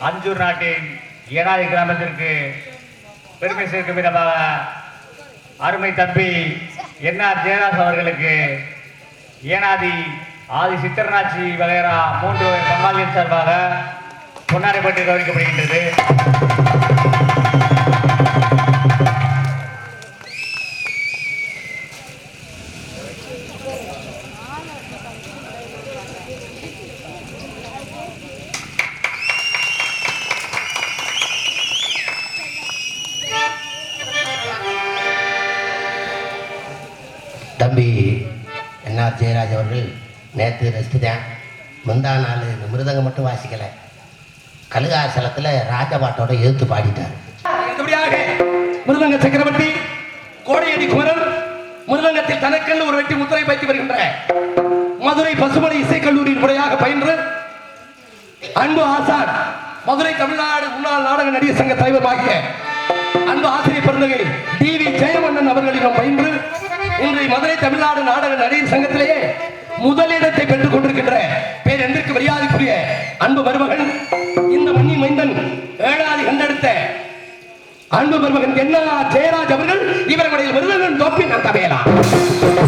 அஞ்சூர் நாட்டின் ஏனாதி கிராமத்திற்கு பெருமை சேர்க்கும் விதமாக அருமை தம்பி என்ஆர் ஜெயராஜ் அவர்களுக்கு ஏனாதி ஆதி சித்திரநாச்சி வகைரா மூன்று பங்காளியின் சார்பாக பொன்னாரைப்பட்டு கவனிக்கப்படுகின்றது தம்பி என்ஆர் ஜெயராஜ் அவர்கள் நேற்று ரெஸ்ட்டு தான் முந்தா நாள் இந்த மிருதங்கம் மட்டும் வாசிக்கலை. கழுகாசலத்தில் ராஜபாட்டோட எழுத்து பாடிட்டார். மிருதங்க சக்கரவர்த்தி கோடையடி குமரன் மிருதங்கத்தில் தனக்கென்று ஒரு வெட்டி முத்திரை பயிற்சி வருகின்ற மதுரை பசுமலை இசைக்கல்லூரியின் முறையாக பயின்று அன்பு ஆசான் மதுரை தமிழ்நாடு முன்னாள் நாடக நடிகர் சங்க தலைவர் ஆகிய அன்பு ஆசிரியர் பெருந்தகை டி வி ஜெயமன்னன் அவர்களிடம் பயின்று இன்றைய மதுரை தமிழ்நாடு நாடக நடிகர் சங்கத்திலேயே முதலிடத்தை பெற்றுக் கொண்டிருக்கின்ற பேர் பேரெந்திற்கு மரியாதைக்குரிய அன்பு மருமகன் இந்த மண்ணி மைந்தன் ஏழாதி கண்டெடுத்த அன்பு மருமகன் என்ன ஜெயராஜ் அவர்கள் இவர்களுடைய விருதுகள் தோப்பி நான் தமையலாம்